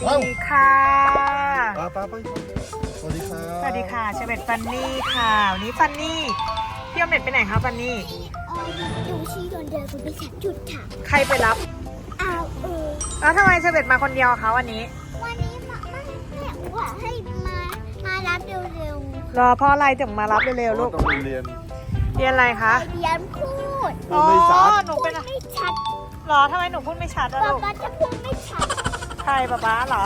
ดีค่ะ ป้าป้าไปสวัสดีครับสวัสดีค่ะเชเบตฟันนี่ค่ะวันนี้ฟันนี่พี่ออมเล็ตไปไหนคะฟันนี่เอออยู่ที่โรงเรียนคุณไปสักจุดค่ะใครไปรับเอาเออแล้วทำไมเชเบตมาคนเดียวคะวันนี้ วันนี้มาไม่แม่ว่าให้มามารับเร็วรอเพราะอะไรถึงมารับเร็วๆลูกต้องไปเรียนเรียนอะไรคะๆเรียนพูดพูดไม่ชัดอ๋อหนูเป็นไม่ชัดหรอทำไมหนูพูดไม่ชัดอะป๊าลูก ป๊าจะพูด ไม่ชัดใครป๊าป๊าเหรอ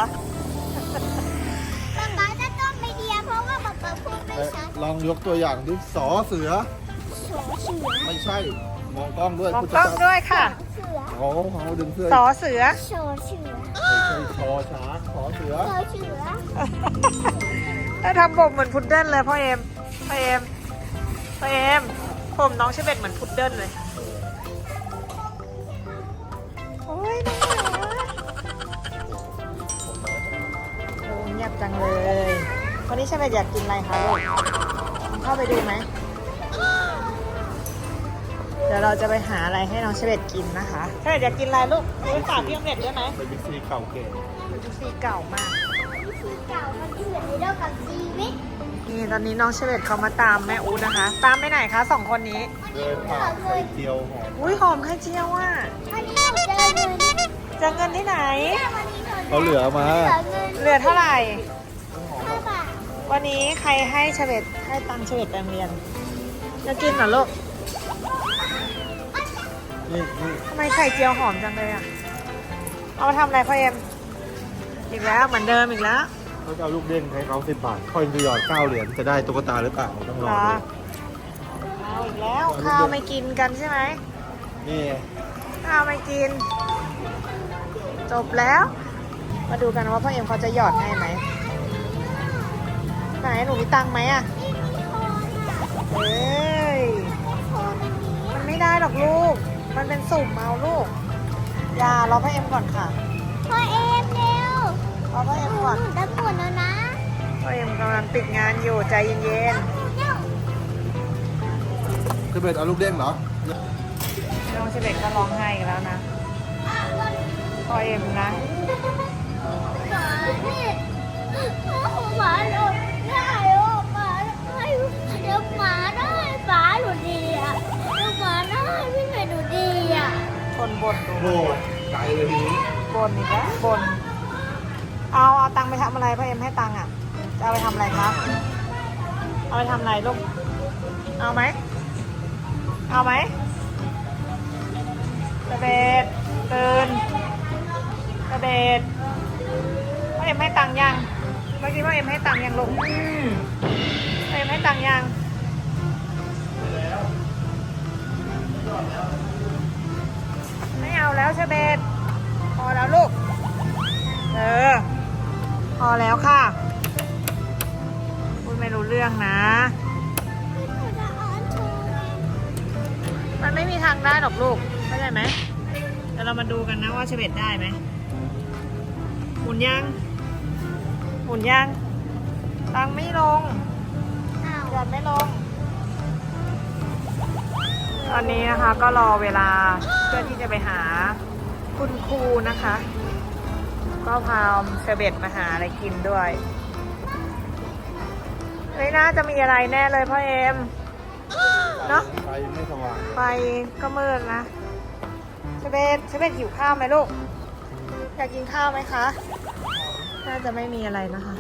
ป๊าป๊าจะต้องไปเรียนเพราะว่าป๊าป๊าพูดไม่เอ๊ะชัดลองยกตัวอย่างดิสอเสือ สอเสือไม่ใช่ มองกล้องด้วยมองผู้กล้องจัดด้วยค่ะเสือโอ้โหดึงเสื้อสอเสือสอเสือไม่ใช่ชอช้างสอเสือสอเสือถ้าทำผมเหมือนพุดเดิ้ลเลยพ่อเอ็มพ่อเอ็มพ่อเอ็มผมน้องเชเบตเหมือนพุดเดิ้ลเลย วันนี้เชเบตอยากกินอะไรคะลูกเข้าไปดูไหม เดี๋ยวเราจะไปหาอะไรให้น้องเชเบตกินนะคะเชเบตอยากกินอะไรลูกไปฝากพี่ออมเล็ตด้วยไหมเป็นบิ๊กซีเก่าเก่เป็นซีเก่ามากวิธีเก่ามันเถื่อนในเรื่องกับชีวิตนี่ตอนนี้น้องเชเบตเขามาตามแม่อูนะคะ ตามไปไหนคะสองคนนี้ เดินผ่านไข่เจียวหอมอุ้ยหอมไข่เจียวอะวันนี้หนูเจอเงินเจะเงินที่ไหน เนี่ยวันนี้หนูเขาเหลือมาเหลือเงินเหลือเท่าไหร่ห้าบาท วันนี้ใครให้เฉเบตให้ตังค์เฉเบตไปโรงเรียนจะกินเหรอลูกนี่นี่ทำไมไข่เจียวหอมจังเลยอะ เอามาทำอะไรพ่อเอ็มอีกแล้วเหมือนเดิมอีกแล้วเขาจะเอาลูกเด้งให้เขาสิบบาทคอยจะหยอดเก้าเหรียญจะได้ตุ๊กตาหรือเปล่าต้องรเหอรอดูเอาอีกแล้วข้าวไม่กินกันใช่ไหมนี่ข้าวไม่กิน จบแล้ว มาดูกันว่าพ่อเอ็มเขาจะหยอดให้ไหม ไหนหนูมีตังค์ไหมอะเอ้ย มันไม่ได้หรอกลูก มันเป็นสุ่มเอาลูก อย่ารอพ่อเอ็มก่อนค่ะ พ่อเอ็มเร็วรอพ่อเอ็มหนูก่อนหนูจะปวดแล้วนะพ่อเอ็มกำลังติดงานอยู่ใจเย็นเร็วจะเป็นเอาลูกเด้งเหรอๆน้องเฉเบตก็ร้องไห้อีกแล้วนะ พ่อเอ็มนะ นอีกแล้วบน เอาเอาตังค์ไปทำอะไรพ่อเอ็มให้ตังค์อะ จะเอาไปทำอะไรคะเอาไปทำอะไรลูก เอาไหม เอาไหมกระเบดตื่นกระเบดพ่อเอ็มให้ตังค์ยัง เมื่อกี้พ่อเอ็มให้ตังค์ยังลูกพ่อเอ็มให้ตังค์ยังไม่เอาแล้วเชเบต แล้วค่ะพูดไม่รู้เรื่องนะพี่หนูจะอ่านโชว์มันไม่มีทางได้หรอกลูกเข้าใจไหมเดี๋ยวเรามาดูกันนะว่าเชเบตได้ไหมหมุนยังหมุนยังตังไม่ลงอ้าวหยอดไม่ลง ตอนนี้นะคะก็รอเวลาเพื่อที่จะไปหาคุณครูนะคะ ก็พาเชอร์เบตมาหาอะไรกินด้วยไม่น่าจะมีอะไรแน่เลยพ่อเอ็มเนอะไฟไม่สว่างไฟก็มืดนะเชอร์เบตเชอร์เบตหิวข้าวไหมลูก อยากกินข้าวไหมคะ น่าจะไม่มีอะไรนะคะ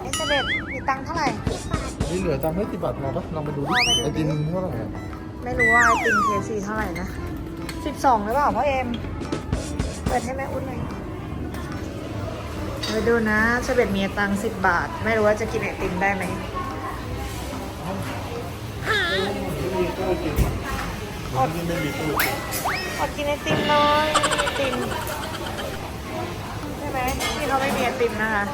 ไอ้เชอร์เบตมีตังค์เท่าไหร่นี่เหลือตังค์ให้สิบบาทพอปะลองไปดูดิพอไปดูไอติมเท่าไหร่อะไม่รู้ว่าไอติมเคซีเท่าไหร่นะสิบสองหรือเปล่าพ่อเอ็ม เปิดให้แม่อุ้นหน่อยไปดูนะเฉเบ็ดมีตังสิบบาท ไม่รู้ว่าจะกินไอติมได้ไหมไม่มีตู้กินมันไม่มีตู้กินขอกินไอติมหน่อยไอติมใช่ไหมที่เขาไม่มีไอติมนะคะ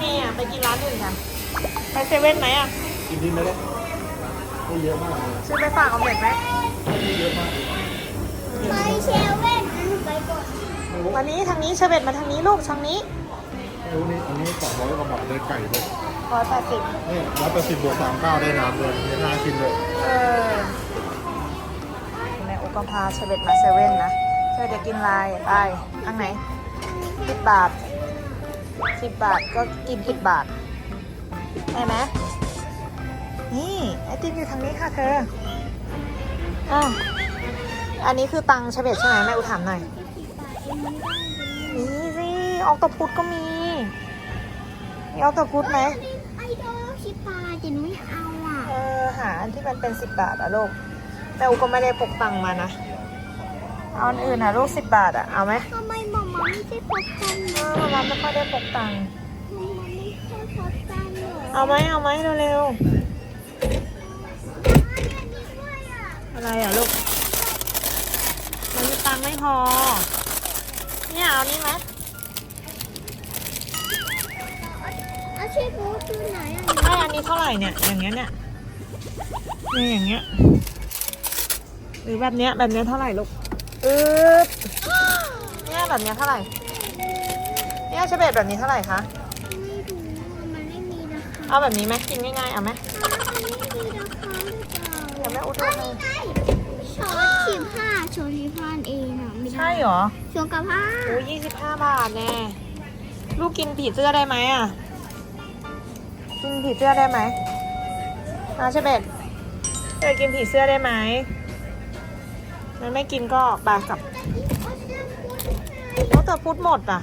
นี่อะไปกินร้านอื่นกันไปเซเว่นไหมอะกินที่ไม่ได้ไม่เยอะมากเลยซื้อไปฝากเอาเด็ดไหมไม่เยอะมากไปเชลเว่นหนูไปก่อนไม่รู้ วันนี้ทางนี้เฉเบ็ดมาทางนี้ลูกทางนี้ไม่รู้นี่อันนี้สองร้อยกว่าบาทเลยไก่เลยร้อยแปดสิบนี่ร้อยแปดสิบบวกสามเก้าได้น้ำเลยได้ห้าชิ้นเลยเออแม่อุกก็พาเชเบตมาเซเว่นนะเชอจะกินอะไรไปอันไหนสิบบาทสิบบาทก็กินสิบบาทได้ไหมนี่ไอติมอยู่ทางนี้ค่ะเธออ้าวอันนี้คือตังค์เฉเบตใช่ไหมแม่อุถามหน่อย นี่สิออกตพุดก็มี มีออกตพุดไหมไอโดชิปาจะหนูไม่เอาอะ เออหาอันที่มันเป็นสิบบาทอะลูกแม่อุก็ไม่ได้พกตังค์มานะ เอาอันอื่นอะลูกสิบบาทอะเอาไหมทำไมหมอมาไม่ใช่พกกันเอนะอเราไม่ค่อยได้พกตังค์หมอมาไม่ใช่พกกันเหรอเอาไหมเอาไหมเร็วอันนี้ด้วยอะๆอะไรอะลูก มันมีตังค์ไม่พอ เนี่ยเอานี่ไหมเอาชีฟูดคือไหนอะไม่อันนี้เท่าไหร่เนี่ย อย่างเงี้ยเนี่ยเนี่ยอย่างเงี้ย หรือแบบเนี้ยแบบเนี้ยเท่าไหร่ลูกอึ๊บเนี่ยแบบเนี้ยเท่าไหร่ เนี่ยเชเบตแบบนี้เท่าไหร่คะ ไม่รู้อะมันไม่มีราคาเอาแบบนี้ไหมกินง่ายๆเอาไหมมันไม่มีราคาหรือเปล่าเดี๋ยวแม่อุดดูอันให้นี้ไงช้อน สิบห้าช้อนสิบห้าเองอะไม่ได้ใช่เหรอช้อนกับห้าโอ้ยี่สิบห้าบาทแน่ลูกกินผีเสื้อได้ไหมอะ กินผีเสื้อได้ไหมอาเชเบตเธอกินผีเสื้อได้ไหม มันไม่กินก็ปากกลับเอาแต่พุดหมดอะ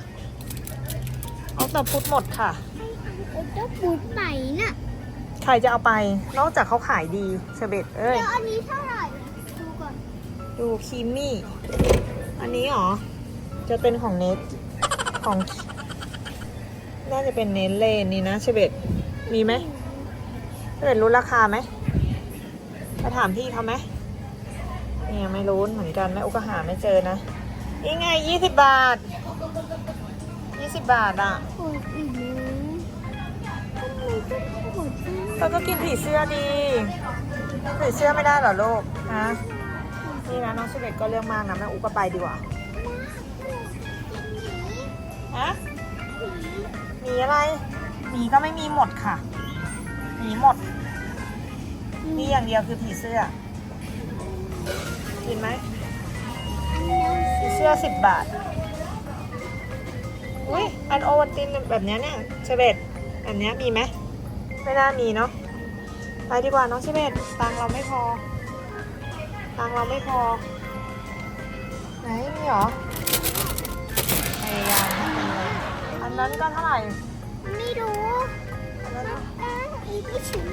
เอาแต่พุดหมดค่ะโอ้ต้องปูดไหนน่ะใครจะเอาไป นอกจากเขาขายดีเชเบตเอ้ยแล้วอันนี้เท่าไหร่ดูก่อน ดูคีมี่ อันนี้เหรอ จะเป็นของเนทของ น่าจะเป็นเนทเลนนี่นะเชเบตมีไหมเชเบตรู้ราคาไหมไปถามพี่เขาไหมเนี่ยไม่รู้เหมือนกันแม่อุกก็หาไม่เจอนะนี่ไงยี่สิบบาทยี่สิบบาทอะโหดอีกแล้วทำไมต้องโหดจังเราก็กินผีเสื้อดีผีเสื้อไม่ได้เหรอลูกฮะ นี่นะน้องเชเบตก็เรื่องมากนะแม่อุกก็ไปดีกว่าฮะหมีอะไรหมีก็ไม่มีหมดค่ะหมีหมดมีอย่างเดียวคือผีเสื้อ กินไหมอันนี้ผีเสื้อสิบบาท อุ้ยอันโอวัลตินแบบเนี้ยเนี่ยเชเบตอันเนี้ยมีไหม ไม่น่ามีเนาะ ไปดีกว่าน้องเชเบตตังค์เราไม่พอ ตังค์เราไม่พอ ไหนมีเหรอพยายามนะอันนั้นก็เท่าไหร่ ไม่รู้อันนั้นเอ๊ะอีกไม่ถึง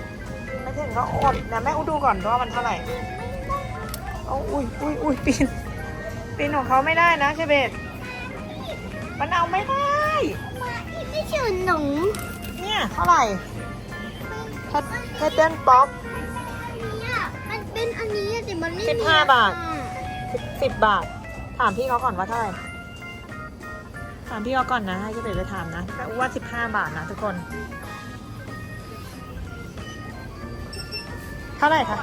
ไม่ถึงก็อดนะแม่อุดูก่อนว่ามันเท่าไหร่เอาอุ้ยอุ้ยอุ้ยปีนปีนของเขาไม่ได้นะเชเบตมันเอาไม่ได้มาอีกไม่ถึงหนูเนี่ยเท่าไหร่เฮดเดนป๊อปเนี่ยมันเป็น อันนี้อะแต่มันไม่สิมีบห้าบาทรคสิบบาท ถามพี่เขาก่อนว่าเท่าไหร่ ถามพี่เขาก่อนนะให้เชเบตไปถามนะแม่อุว่าสิบห้าบาทนะทุกคน เท่าไหร่คะ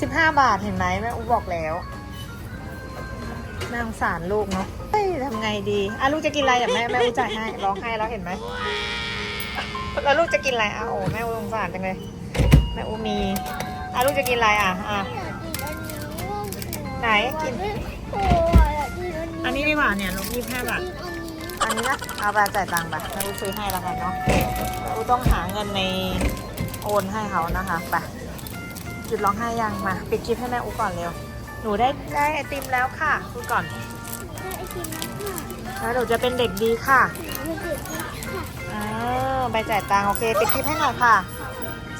สิบห้าบาทเห็นไหมแม่อุบอกแล้วน่าสงสารลูกเนาะเฮ้ยทำไงดีอะลูกจะกินอะไรอะแม่แม่อุจ่ายให้ร้องไห้แล้วเห็นไหมแล้วลูกจะกินอะไรอะโอ้แม่อุสงสารจังเลยแม่อุมีอะ ลูกจะกินอะไรอะอะ ไหนกินโอ้ยอยากกินอันนี้อันนี้ดีกว่าเนี่ยลูกยี่สิบห้าบาทกินอันนี้อันนี้นะ เอาไปจ่ายตังค์ไปแม่อุซื้อให้แล้วกันเนาะแม่อุต้องหาเงินในโอนให้เขานะคะ ไปหยุดร้องไห้ยังมา ปิดคลิปให้แม่อุก่อนเร็ว หนูได้ได้ไอติมแล้วค่ะพูดก่อนได้ไอติมแล้วค่ะแล้วหนูจะเป็นเด็กดีค่ะหนูเด็กดีค่ะอ่าไปจ่ายตังค์โอเค ปิดคลิปให้หน่อยค่ะ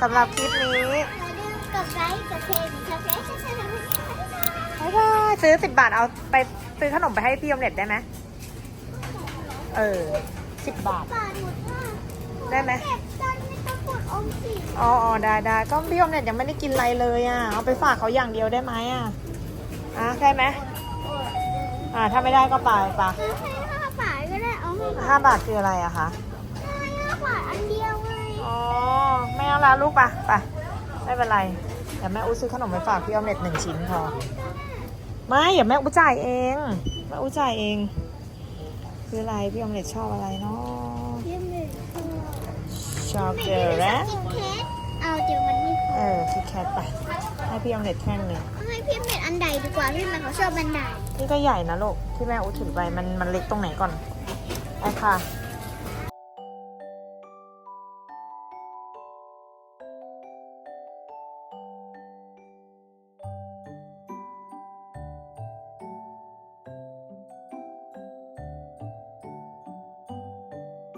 สำหรับคลิปนี้ อย่าลืมกดไลค์กดแชร์กดแชร์กดแชร์กดแชร์บ๊ายบายซื้อสิบบาทเอาไปซื้อขนมไปให้พี่อมเล็ตได้ไหมเออสิบบาทบาทหมดค่ะได้ไหม เก็บตังค์ไม่ต้องกดออมสินอ๋ออ๋อได้ได้ก็พี่อมเล็ตยังไม่ได้กินอะไรเลยอะเอาไปฝากเขาอย่างเดียวได้ไหมอะอะได้ไหมอ่าถ้าไม่ได้ก็ไปไปซื้อให้ห้าบาทก็ได้เอาห้าบาทห้าบาทคืออะไรอะคะให้ห้าบาทอันเดียวไงอ๋อไม่เอาละลูกปะไปไม่เป็นไร เดี๋ยวแม่อู้ซื้อขนมไปฝากพี่อมเล็ตหนึ่งชิ้นพอไม่เดี๋ยวแม่อู้จ่ายเองแม่อู้จ่ายเอง คืออะไรพี่อมเล็ตชอบอะไรเนาะเยี่ยมเลยค่ะช็อกโกไม่แลได้ตกินเค้กเอาเดี๋ยวมันไม่พอเออคิดแคทไปเให้พี่ออมเล็ตแข้งหนึ่งให้พี่เม็ดอันใดดีกว่าพี่เม็ดเขาชอบอันใดนี่ก็ใหญ่นะลูกที่แม่อูถือไปมันมันเล็กตรงไหนก่อนไอ้ค่ะอ